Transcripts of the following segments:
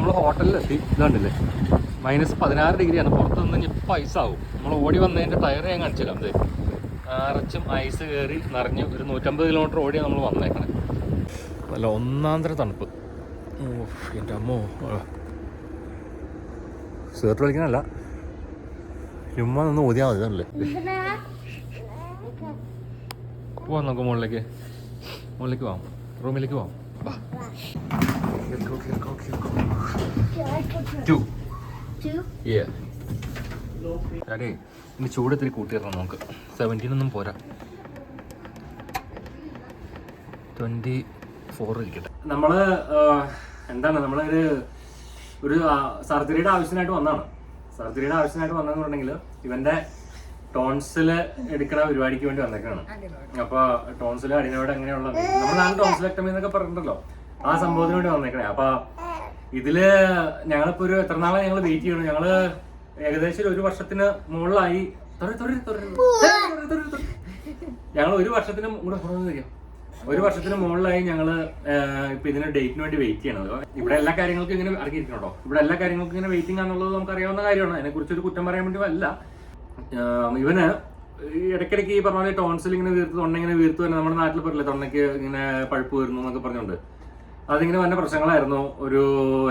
നമ്മൾ ഹോട്ടലിലെത്തി. ഇതുണ്ടല്ലേ മൈനസ് പതിനാറ് ഡിഗ്രിയാണ്. പുറത്ത് നിന്ന് ഇപ്പം ഐസ് ആവും. നമ്മൾ ഓടി വന്നതിന്റെ ടയർ ഞാൻ കാണിച്ചില്ല അത് നിറച്ചും ഐസ് കയറി നിറഞ്ഞ് ഒരു നൂറ്റമ്പത് കിലോമീറ്റർ ഓടിയാണ് നമ്മൾ വന്നേക്കണേ. നല്ല ഒന്നാന്തര തണുപ്പ്. എന്റെ അമ്മോ. സേർട്ട് വലിക്കാനല്ല ചുമ്മാ നിന്ന് ഊതിയാൽ മതി അല്ലേ പോവാം നമുക്ക് മുകളിലേക്ക്. മുകളിലേക്ക് പോവാം. റൂമിലേക്ക് പോവാം. Here go, here go, here go. Two. Two? Yeah. അതെ ഇനി ചൂട് കൂട്ടിയിടണം നമുക്ക് സെവന്റീൻ ഒന്നും പോരാ ട്വന്റി ഫോർ ഇരിക്കട്ടെ നമ്മൾ എന്താണ് നമ്മളൊരു ഒരു സർജറിയുടെ ആവശ്യത്തിനായിട്ട് വന്നതാണ് സർജറിയുടെ ആവശ്യത്തിനായിട്ട് വന്നതെന്ന് പറഞ്ഞെങ്കിൽ ഇവന്റെ ടോൺസിൽ എടുക്കണ പരിപാടിക്ക് വേണ്ടി വന്നേക്കാണ്. അപ്പൊ ടോൺസിൽ അടിനോട് എങ്ങനെയുള്ള നമ്മളാണ് ടോൺസിലെക്ടമി എന്നൊക്കെ പറഞ്ഞിട്ടുണ്ടല്ലോ. ആ സംഭവത്തിന് വേണ്ടി വന്നേക്കണേ. അപ്പൊ ഇതിൽ ഞങ്ങളിപ്പോ ഒരു എത്ര നാളെ ഞങ്ങൾ വെയിറ്റ് ചെയ്യണം ഞങ്ങൾ ഏകദേശം ഒരു വർഷത്തിന് മുകളിലായി. ഞങ്ങൾ ഒരു വർഷത്തിന് കൂടെ ഒരു വർഷത്തിന് മുകളിലായി ഞങ്ങൾ ഇപ്പൊ ഇതിന് ഡേറ്റിന് വേണ്ടി വെയിറ്റ് ചെയ്യണത്. ഇവിടെ എല്ലാ കാര്യങ്ങൾക്കും ഇങ്ങനെ ഇറങ്ങിയിരിക്കണോ ഇവിടെ എല്ലാ കാര്യങ്ങൾക്കും ഇങ്ങനെ വെയിറ്റിംഗ് ആണെന്നുള്ളത് നമുക്ക് അറിയാവുന്ന കാര്യമാണ്. അതിനെ കുറിച്ച് ഒരു കുറ്റം പറയാൻ വേണ്ടി അല്ല ഇവന് ഇടയ്ക്കിടയ്ക്ക് ഈ പറഞ്ഞ ടോൺസിൽ ഇങ്ങനെ വീർത്ത് തൊണ്ണിങ്ങനെ വീർത്ത് തന്നെ നമ്മുടെ നാട്ടിൽ പറയില്ല തൊണ്ണയ്ക്ക് ഇങ്ങനെ പഴുപ്പ് വരുന്നു എന്നൊക്കെ പറഞ്ഞുകൊണ്ട്. അതിങ്ങനെ വന്ന പ്രശ്നങ്ങളായിരുന്നു. ഒരു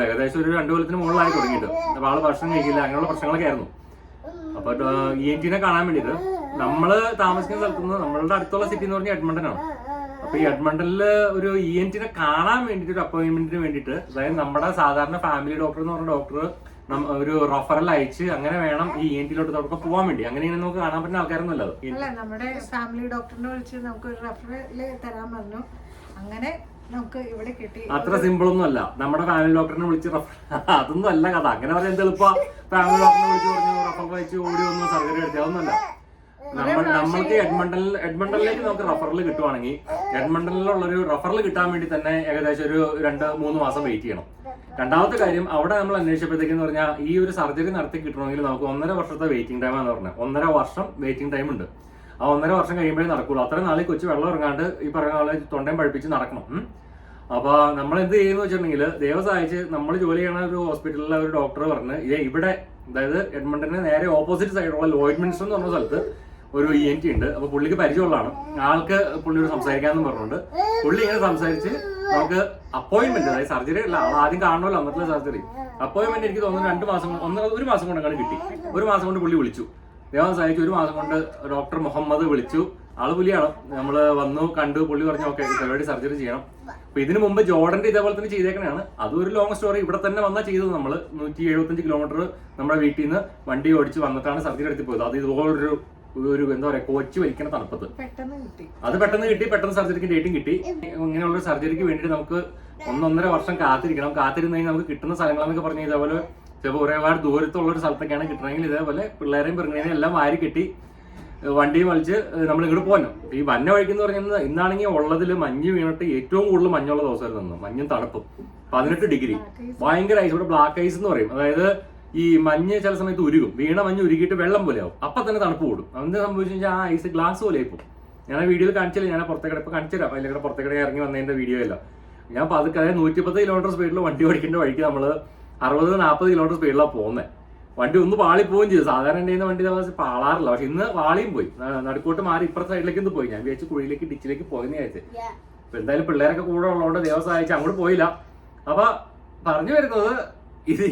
ഏകദേശം ഒരു രണ്ടു കൊല്ലത്തിന് മുകളിലായി തുടങ്ങിയിട്ട്. അപ്പൊ ആൾ ഭക്ഷണം കഴിക്കില്ല അങ്ങനെയുള്ള പ്രശ്നങ്ങളൊക്കെ ആയിരുന്നു. അപ്പൊ ഇ എൻ ടിനെ കാണാൻ വേണ്ടിയിട്ട് നമ്മൾ താമസിക്കുന്ന സ്ഥലത്ത് നിന്ന് നമ്മളുടെ അടുത്തുള്ള സിറ്റി എന്ന് പറഞ്ഞാൽ എഡ്മണ്ടൻ ആണ്. അപ്പൊ ഈ എഡ്മണ്ടനിൽ ഒരു ഇ എൻ ടിനെ കാണാൻ വേണ്ടിയിട്ട് ഒരു അപ്പോയിന്റ്മെന്റിന് വേണ്ടിയിട്ട് അതായത് നമ്മുടെ സാധാരണ ഫാമിലി ഡോക്ടർ എന്ന് പറഞ്ഞ ഡോക്ടർ ഒരു റഫറൽ അയച്ച് അങ്ങനെ വേണം ഈ എൻ ടിയിലോട്ട് നമുക്ക് പോകാൻ വേണ്ടി. അങ്ങനെയാണ് നമുക്ക് കാണാൻ പറ്റുന്ന ആൾക്കാരൊന്നുമല്ല അല്ല നമ്മുടെ ഫാമിലി ഡോക്ടറിനെ വിളിച്ച് നമുക്ക് ഒരു റഫറൽ തരാൻ പറഞ്ഞു. അങ്ങനെ നമുക്ക് ഇവിടെ കിട്ടി. അത്ര സിമ്പിൾ ഒന്നും അല്ല. നമ്മുടെ ഫാമിലി ഡോക്ടറിനെ വിളിച്ച് റഫർ അതൊന്നും അല്ല കഥ. അങ്ങനെ പറയാൻ എളുപ്പ ഫാമിലി ഡോക്ടറിനെ വിളിച്ച് പറഞ്ഞു റഫർ വായിച്ച് ഓടി വന്നു സർജറി എടുത്തി. അതൊന്നുമല്ല നമ്മൾ നമ്മൾക്ക് എഡ്മണ്ടനിൽ എഡ്മണ്ടനിലേക്ക് നമുക്ക് റഫറൽ കിട്ടുവാണെങ്കിൽ എഡ്മണ്ടനിലുള്ളൊരു റഫറൽ കിട്ടാൻ വേണ്ടി തന്നെ ഏകദേശം ഒരു രണ്ട് മൂന്ന് മാസം വെയിറ്റ് ചെയ്യണം. രണ്ടാമത്തെ കാര്യം അവിടെ നമ്മൾ അന്വേഷിച്ചപ്പോഴത്തേക്കെന്ന് പറഞ്ഞാൽ ഈ ഒരു സർജറി നടത്തി കിട്ടണമെങ്കിൽ നമുക്ക് ഒന്നര വർഷത്തെ വെയിറ്റിംഗ് ടൈമാണെന്ന് പറഞ്ഞത്. ഒന്നര വർഷം വെയിറ്റിംഗ് ടൈം ഉണ്ട്. ആ ഒന്നര വർഷം കഴിയുമ്പോഴേ നടക്കുള്ളൂ. അത്രയും നാളിൽ കൊച്ചു വെള്ളം ഇറങ്ങാണ്ട് ഈ പറഞ്ഞ പോലെ തൊണ്ടയും പഴിപ്പിച്ച് നടക്കണം. അപ്പോൾ അപ്പൊ നമ്മൾ എന്ത് ചെയ്യുന്നു വെച്ചിട്ടുണ്ടെങ്കിൽ ദൈവം സഹായിച്ച് നമ്മൾ ജോലി ചെയ്യണ ഒരു ഹോസ്പിറ്റലിലെ ഒരു ഡോക്ടർ പറഞ്ഞ് ഇതേ ഇവിടെ അതായത് എഡ്മണ്ടന് നേരെ ഓപ്പോസിറ്റ് സൈഡുള്ള ലോയിഡ് മിൻസ്റ്റർ എന്ന് പറഞ്ഞ സ്ഥലത്ത് ഒരു ഇ എൻ ടി ഉണ്ട്. അപ്പൊ പുള്ളിക്ക് പരിചയമുള്ളതാണ്. ആൾക്ക് പുള്ളിയോട് സംസാരിക്കാന്ന് പറഞ്ഞുകൊണ്ട് പുള്ളി ഇങ്ങനെ സംസാരിച്ച് നമുക്ക് അപ്പോയിന്റ്മെന്റ് അതായത് സർജറി അല്ല ആദ്യം കാണണമല്ലോ അന്നത്തെ സർജറി അപ്പോയിന്റ്മെന്റ് എനിക്ക് തോന്നുന്നു രണ്ട് മാസം ഒന്നര ഒരു മാസം കൊണ്ടാണ് കിട്ടി. ഒരു മാസം കൊണ്ട് പുള്ളി വിളിച്ചു. ദേവം സഹായിച്ചു ഒരു മാസം കൊണ്ട് ഡോക്ടർ മുഹമ്മദ് വിളിച്ചു. ആൾ പുലിയാണ്. നമ്മൾ വന്നു കണ്ടു പുള്ളി പറഞ്ഞു ഓക്കെ പരിപാടി സർജറി ചെയ്യണം. അപ്പൊ ഇതിനു മുമ്പ് ജോർഡന്റെ ഇതേപോലെ തന്നെ ചെയ്തേക്കണയാണ്. അതൊരു ലോങ് സ്റ്റോറി ഇവിടെ തന്നെ വന്നാൽ ചെയ്തത് നമ്മൾ നൂറ്റി എഴുപത്തഞ്ച് കിലോമീറ്റർ നമ്മുടെ വീട്ടിൽ നിന്ന് വണ്ടി ഓടിച്ച് വന്നിട്ടാണ് സർജറി എടുത്ത് പോയത്. അത് ഇതുപോലൊരു ഒരു എന്താ പറയാ കോച്ച് വലിക്കണ തണുപ്പത്ത്. അത് പെട്ടെന്ന് കിട്ടി പെട്ടെന്ന് സർജറിക്ക് ഡേറ്റും കിട്ടി. ഇങ്ങനെയുള്ള സർജറിക്ക് വേണ്ടിയിട്ട് നമുക്ക് ഒന്നൊന്നര വർഷം കാത്തിരിക്കണം. കാത്തിരുന്ന് കഴിഞ്ഞാൽ നമുക്ക് കിട്ടുന്ന സ്ഥലങ്ങളെന്നൊക്കെ പറഞ്ഞ ഇതേപോലെ ചിലപ്പോൾ ഒരുപാട് ദൂരത്തുള്ള ഒരു സ്ഥലത്തൊക്കെയാണ് കിട്ടണമെങ്കിൽ ഇതേപോലെ പിള്ളേരെയും പെറുങ്ങനെയും എല്ലാം വാരി കിട്ടി വണ്ടിയും വലിച്ച് നമ്മൾ ഇങ്ങോട്ട് പോകണം ഈ വന്ന വഴിക്കെന്ന് പറഞ്ഞാൽ ഇന്നാണെങ്കിൽ ഉള്ളതിൽ മഞ്ഞ് വീണിട്ട് ഏറ്റവും കൂടുതൽ മഞ്ഞുള്ള ദിവസമായിരുന്നു. മഞ്ഞും തണുപ്പും. പതിനെട്ട് ഡിഗ്രി. ഭയങ്കര ഐസ് ഇവിടെ ബ്ലാക്ക് ഐസ് എന്ന് പറയും. അതായത് ഈ മഞ്ഞ് ചില സമയത്ത് ഉരുകും. വീണ മഞ്ഞ് ഉരുകിയിട്ട് വെള്ളം പോലെ ആവും. അപ്പൊ തന്നെ തണുപ്പ് കൂടും. എന്ത് സംഭവിച്ചു കഴിഞ്ഞാൽ ആ ഐസ് ഗ്ലാസ് പോലെ ആയിപ്പോ ഞാൻ ആ വീഡിയോയിൽ കാണിച്ചില്ല. ഞാൻ പുറത്തേക്കട ഇപ്പൊ കാണിച്ചുതരാം അതിലേക്കൂടെ പുറത്തേക്കട ഇറങ്ങി വന്നതിന്റെ വീഡിയോ അല്ല ഞാൻ പതുക്കെ അതായത് നൂറ്റിപ്പത്ത് കിലോമീറ്റർ സ്പീഡിൽ വണ്ടി ഓടിക്കേണ്ട വഴിക്ക് നമ്മൾ അറുപത് നാൽപ്പത് കിലോമീറ്റർ സ്പീഡിലാണ് പോകുന്നത് വണ്ടി ഒന്ന് പാളി പോവുകയും ചെയ്തു. സാധാരണ എന്റെ വണ്ടി പാളാറില്ല. പക്ഷെ ഇന്ന് പാളിയും പോയി. നടുക്കോട്ട് മാറി ഇപ്പുറത്തെ സൈഡിലേക്ക് ഒന്ന് പോയി. ഞാൻ വിചാരിച്ചു കുഴിയിലേക്ക് ഡിച്ചിലേക്ക് വിചാരിച്ചു. Yeah. അപ്പൊ എന്തായാലും പിള്ളേരൊക്കെ കൂടെ ഉള്ളതുകൊണ്ട് ദൈവം സഹായിച്ച് അങ്ങോട്ട് പോയില്ല. അപ്പൊ പറഞ്ഞു വരുന്നത് ഇത്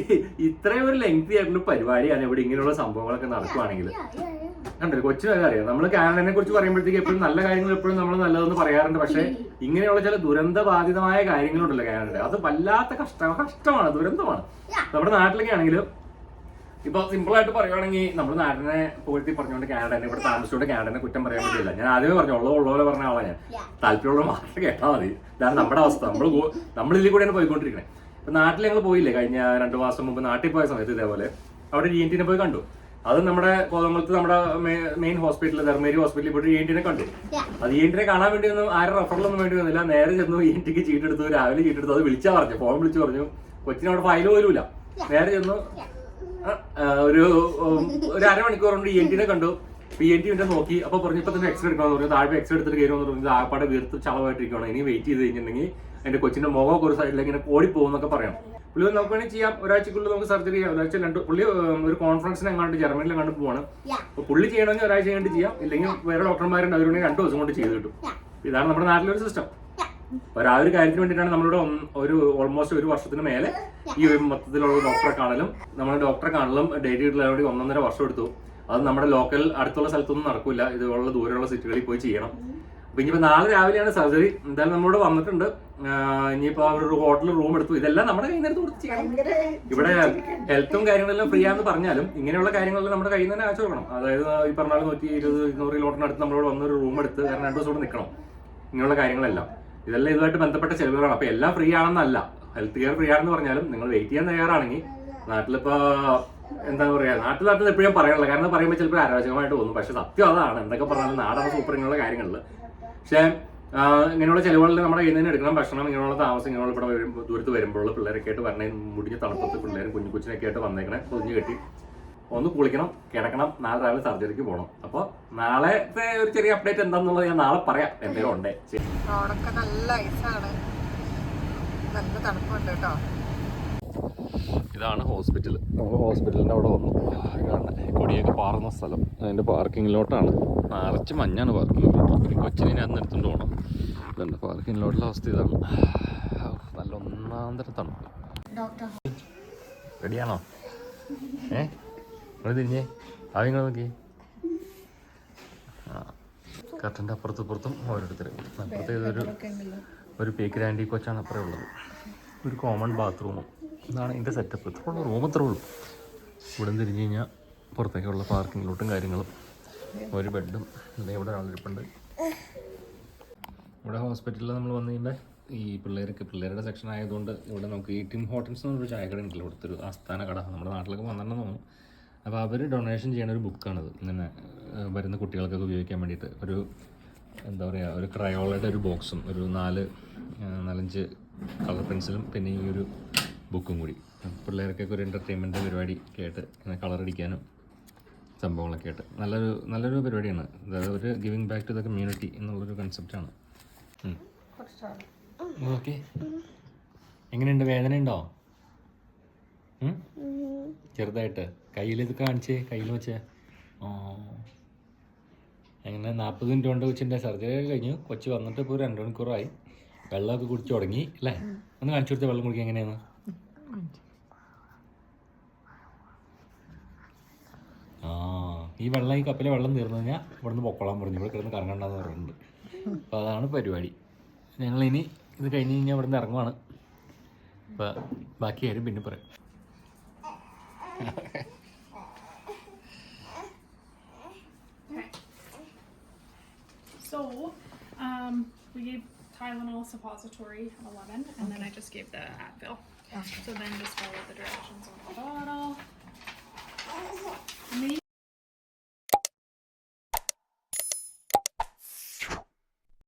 ഇത്രയും ഒരു ലെങ്തി ആയിട്ടുള്ള പരിപാടിയാണ് ഇവിടെ ഇങ്ങനെയുള്ള സംഭവങ്ങളൊക്കെ നടക്കുവാണെങ്കിൽ. കണ്ടല്ലോ കൊച്ചിനൊക്കെ അറിയാം? നമ്മൾ കാനഡനെ കുറിച്ച് പറയുമ്പോഴത്തേക്ക് എപ്പോഴും നല്ല കാര്യങ്ങൾ എപ്പോഴും നമ്മൾ നല്ലതെന്ന് പറയാറുണ്ട്. പക്ഷേ ഇങ്ങനെയുള്ള ചില ദുരന്ത ബാധിതമായ കാര്യങ്ങളുണ്ടല്ലോ കാനഡ അത് വല്ലാത്ത കഷ്ട കഷ്ടമാണ് ദുരന്തമാണ്. നമ്മുടെ നാട്ടിലൊക്കെ ആണെങ്കിലും ഇപ്പൊ സിമ്പിൾ ആയിട്ട് പറയുവാണെങ്കിൽ നമ്മൾ നാടിനെ പുകഴ്ത്തി പറഞ്ഞുകൊണ്ട് കാനഡനെ ഇവിടെ താമസിച്ചുകൊണ്ട് കാനഡനെ കുറ്റം പറയാൻ പറ്റില്ല. ഞാൻ ആദ്യമേ പറഞ്ഞു ഉള്ള ഉള്ളപോലെ പറഞ്ഞ ആളാണ് ഞാൻ. താല്പര്യമുള്ള മാത്രം കേട്ടാൽ മതി. ഇതാണ് നമ്മുടെ അവസ്ഥ. നമ്മൾ നമ്മളിതിൽ കൂടെയാണ് പോയിക്കൊണ്ടിരിക്കുന്നത് നാട്ടിൽ ഞങ്ങൾ പോയില്ലേ? കഴിഞ്ഞ രണ്ടു മാസം മുമ്പ് നാട്ടിൽ പോയ സമയത്ത് ഇതേപോലെ. അവിടെ ഇ എൻ ടിനെ പോയി കണ്ടു. അത് നമ്മുടെ കോതമംഗലത്ത് നമ്മുടെ മെയിൻ ഹോസ്പിറ്റൽ ധർമ്മേരി ഹോസ്പിറ്റലിൽ പോയിട്ട് ഇ എൻ ടിനെ കണ്ടു. അത് ഇ എൻ ടിനെ കാണാൻ വേണ്ടി ഒന്നും ആരും റെഫറലൊന്നും വേണ്ടി വന്നില്ല. നേരെ ചെന്നു ഇ എൻ ടിക്ക് ചീട്ടെടുത്തു രാവിലെ ചീട്ടെടുത്തു അത് വിളിച്ചാ പറഞ്ഞു. ഫോൺ വിളിച്ചു പറഞ്ഞു. കൊച്ചിന് അവിടെ ഫയൽ പോലുമില്ല. നേരെ ചെന്നു. ഒരു ഒരു അരമണിക്കൂർ കൊണ്ട് ഇ എൻ ടിനെ കണ്ടു. പി എൻ ടി എന്റെ നോക്കി. അപ്പൊ പറഞ്ഞു ഇപ്പൊ തന്നെ എക്സ്റേ എടുക്കാന്ന് പറഞ്ഞു. താഴെ എക്സ്റേ എടുത്തിട്ട് കയറുമെന്ന് പറഞ്ഞു. ആപ്പാടെ വീർത്ത് ചളവായിട്ടിരിക്കണം ഇനി വെയിറ്റ് ചെയ്ത് കഴിഞ്ഞിട്ടുണ്ടെങ്കിൽ എന്റെ കൊച്ചിന്റെ മുഖമൊക്കെ ഒരു സൈഡിലേക്ക് ഇങ്ങനെ ഓടി പോകുന്നൊക്കെ പറയാം. പുള്ളി നമുക്ക് വേണമെങ്കിൽ ചെയ്യാം. ഒരാഴ്ചക്കുള്ളിൽ നമുക്ക് സർജറി ചെയ്യാം. ഒരാഴ്ച രണ്ട് പുള്ളി ഒരു കോൺഫറൻസിന് എങ്ങാണ്ട് ജർമ്മനിയിൽ എങ്ങാണ്ട് പോവാണ്. അപ്പൊ പുള്ളി ചെയ്യണമെങ്കിൽ ഒരാഴ്ച കണ്ട് ചെയ്യാം. ഇല്ലെങ്കിൽ വേറെ ഡോക്ടർമാരുണ്ട്. അവരുണ്ടെങ്കിൽ രണ്ട് ദിവസം കൊണ്ട് ചെയ്ത് കിട്ടും. ഇതാണ് നമ്മുടെ നാട്ടിലൊരു സിസ്റ്റം അപ്പൊ ആ ഒരു കാര്യത്തിന് വേണ്ടിയിട്ടാണ് നമ്മളിവിടെ ഒരു ഓൾമോസ്റ്റ് ഒരു വർഷത്തിന് മേലെ ഈ ഒരു മൊത്തത്തിലുള്ള ഡോക്ടറെ കാണലും നമ്മൾ ഡോക്ടറെ കാണലും ഡെയിലി വേണ്ടി ഒന്നൊന്നര വർഷം എടുത്തു. അത് നമ്മുടെ ലോക്കൽ അടുത്തുള്ള സ്ഥലത്തൊന്നും നടക്കില്ല ഇതുപോലുള്ള ദൂരെയുള്ള സിറ്റികളിൽ പോയി ചെയ്യണം. അപ്പൊ ഇനിയിപ്പോ നാളെ രാവിലെയാണ് സർജറി. എന്തായാലും നമ്മളോട് വന്നിട്ടുണ്ട്. ആഹ് ഇനിയിപ്പോ ഒരു ഹോട്ടലിൽ റൂം എടുത്തു. ഇതെല്ലാം നമ്മുടെ കയ്യിൽ നിന്ന് കൊടുത്ത് ചെയ്യണം ഇവിടെ ഹെൽത്തും കാര്യങ്ങളെല്ലാം ഫ്രീ ആണെന്ന് പറഞ്ഞാലും ഇങ്ങനെയുള്ള കാര്യങ്ങളെല്ലാം നമ്മുടെ കയ്യിൽ നിന്ന് തന്നെ കാശ് കൊടുക്കണം. അതായത് ഈ പറഞ്ഞാൽ നൂറ്റി ഇരുപത് ഇരുന്നൂറ് കിലോമീറ്ററിനടുത്ത് നമ്മളോട് വന്നൊരു റൂം എടുത്ത് കാരണം രണ്ടു ദിവസം ഇവിടെ നിൽക്കണം. ഇങ്ങനെയുള്ള കാര്യങ്ങളെല്ലാം. ഇതെല്ലാം ഇതുമായിട്ട് ബന്ധപ്പെട്ട ചെലവുകളാണ്. അപ്പൊ എല്ലാം ഫ്രീ ആണെന്നല്ല. ഹെൽത്ത് കെയർ ഫ്രീ ആണെന്ന് പറഞ്ഞാലും നിങ്ങൾ വെയിറ്റ് ചെയ്യാൻ തയ്യാറാണെങ്കിൽ നാട്ടിലിപ്പോ എന്താ പറയാ നാട്ടിൽ നാട്ടിൽ എപ്പോഴും പറയാനുള്ള കാരണം പറയുമ്പോൾ ചിലപ്പോൾ അരാജകമായിട്ട് തോന്നും. പക്ഷെ സത്യം അതാണ്. എന്തൊക്കെ പറഞ്ഞാലും നാടാണ് സൂപ്പർ ഇങ്ങനെയുള്ള കാര്യങ്ങളിൽ പക്ഷേ ഇങ്ങനെയുള്ള ചിലവുകളിൽ നമ്മുടെ കയ്യിൽ നിന്ന് എടുക്കണം ഭക്ഷണം ഇങ്ങനെയുള്ള താമസം ഇങ്ങനെയുള്ള ഇവിടെ വരുമ്പോൾ ദൂരത്ത് വരുമ്പോൾ പിള്ളേരൊക്കെ ആയിട്ട് വരണേ മുടിഞ്ഞ തണുപ്പത്ത് പിള്ളേരും കുഞ്ഞു കൊച്ചിനൊക്കെ ആയിട്ട് വന്നേക്കണേ കുഞ്ഞു കെട്ടി. ഒന്ന് കുളിക്കണം കിടക്കണം നാളെ രാവിലെ സർജറിക്ക് പോകണം. അപ്പോൾ നാളത്തെ ഒരു ചെറിയ അപ്ഡേറ്റ് എന്താണെന്നുള്ളത് ഞാൻ നാളെ പറയാം എന്തെങ്കിലും ഉണ്ടേ. നല്ല ഐസാണ് നല്ല തണുപ്പുണ്ട് കേട്ടോ. ഇതാണ് ഹോസ്പിറ്റൽ നമ്മൾ ഹോസ്പിറ്റലിന്റെ അവിടെ വന്നു. ഇതാണ് കൊടിയൊക്കെ പാറുന്ന സ്ഥലം. അതിന്റെ പാർക്കിങ്ങിലോട്ടാണ്. നിറച്ച് മഞ്ഞാണ് പാർക്കിങ്ങിലോട്ട് പിന്നെ കൊച്ചിനെ ഞാൻ എടുത്തുകൊണ്ട് പോകണം ഇതുണ്ട് പാർക്കിങ്ങിലോട്ടുള്ള അവസ്ഥ ഇതാണ്. നല്ല ഒന്നാം തരത്താണ് തണുപ്പ്. ഡോക്ടർ. റെഡിയാണോ? ഏ? തിരിഞ്ഞേ. ആദ്യം നോക്കി. ആ കർട്ടന്റെ അപ്പുറത്തും ഇപ്പുറത്തും ഓരോരുത്തർ അപ്പുറത്തേതൊരു ഒരു പേക്ക് ആന്റി കൊച്ചാണ് അപ്പുറം ഉള്ളത്. ഒരു കോമൺ ബാത്റൂമും. ഇതാണ് ഇതിന്റെ സെറ്റപ്പ് ഇത്ര ഉള്ള റൂം ഇത്രേ ഉള്ളൂ. ഇവിടെ നിന്ന് തിരിഞ്ഞ് കഴിഞ്ഞാൽ പുറത്തേക്കുള്ള പാർക്കിങ്ങിലോട്ടും കാര്യങ്ങളും. ഒരു ബെഡും ഇവിടെ ഇവിടെ ഒരാളിരിപ്പുണ്ട്. ഇവിടെ ഹോസ്പിറ്റലിൽ നമ്മൾ വന്നു ഈ പിള്ളേർക്ക് പിള്ളേരുടെ സെക്ഷൻ ആയതുകൊണ്ട് ഇവിടെ നമുക്ക് ഈ ടിം ഹോട്ടൽസ് എന്ന് എന്നൊരു ചായക്കട ഉണ്ടല്ലോ ഇവിടുത്തെ ഒരു ആസ്ഥാന കട. നമ്മുടെ നാട്ടിലൊക്കെ വന്നിട്ടുണ്ടെന്ന് തോന്നുന്നു. അപ്പോൾ അവർ ഡൊണേഷൻ ചെയ്യുന്ന ഒരു ബുക്കാണിത് ഇങ്ങനെ വരുന്ന കുട്ടികൾക്കൊക്കെ ഉപയോഗിക്കാൻ വേണ്ടിയിട്ട് ഒരു എന്താ പറയുക ഒരു ക്രയോളയുടെ ഒരു ബോക്സും ഒരു നാല് നാലഞ്ച് കളർ പെൻസിലും പിന്നെ ഈ ഒരു ബുക്കും കൂടി പിള്ളേർക്കൊക്കെ ഒരു എന്റർടൈൻമെന്റ് പരിപാടി കേട്ട് ആയിട്ട് ഇങ്ങനെ കളറടിക്കാനും സംഭവങ്ങളൊക്കെ ആയിട്ട്. നല്ലൊരു നല്ലൊരു പരിപാടിയാണ്. അതായത് ഒരു giving back to the community എന്നുള്ളൊരു കൺസെപ്റ്റാണ് ഓക്കെ. എങ്ങനെയുണ്ട്? വേദന ഉണ്ടോ ചെറുതായിട്ട്. കയ്യിൽ ഇത് കാണിച്ചേ? കയ്യിൽ വെച്ചേ? ഓ. അങ്ങനെ നാൽപ്പത് മിനിറ്റ് കൊണ്ട് കൊച്ചിന്റെ സർജറി ഒക്കെ കഴിഞ്ഞു. കൊച്ചു വന്നിട്ട് ഇപ്പോൾ ഒരു രണ്ട് മണിക്കൂറായി. വെള്ളമൊക്കെ കുടിച്ച് തുടങ്ങി അല്ലേ? ഒന്ന് കാണിച്ചു കൊടുത്ത വെള്ളം കുടിക്കാൻ എങ്ങനെയാണ് ഈ വെള്ളം ഈ കപ്പിലെ വെള്ളം തീർന്നു കഴിഞ്ഞാൽ ഇവിടുന്ന് പൊക്കോളാൻ പറഞ്ഞു. ഇവിടെ കിടന്ന് കറങ്ങണ്ടെന്ന് പറയുന്നുണ്ട് അപ്പോൾ അതാണ് പരിപാടി. ഞങ്ങൾ ഇനി ഇത് കഴിഞ്ഞ് കഴിഞ്ഞാൽ ഇവിടുന്ന് ഇറങ്ങുവാണ്. അപ്പോൾ ബാക്കി കാര്യം പിന്നെ പറയാം. So, um, we Tylenol suppository and a lemon, and then I just gave the Advil. Okay. So then just follow the directions on the bottle.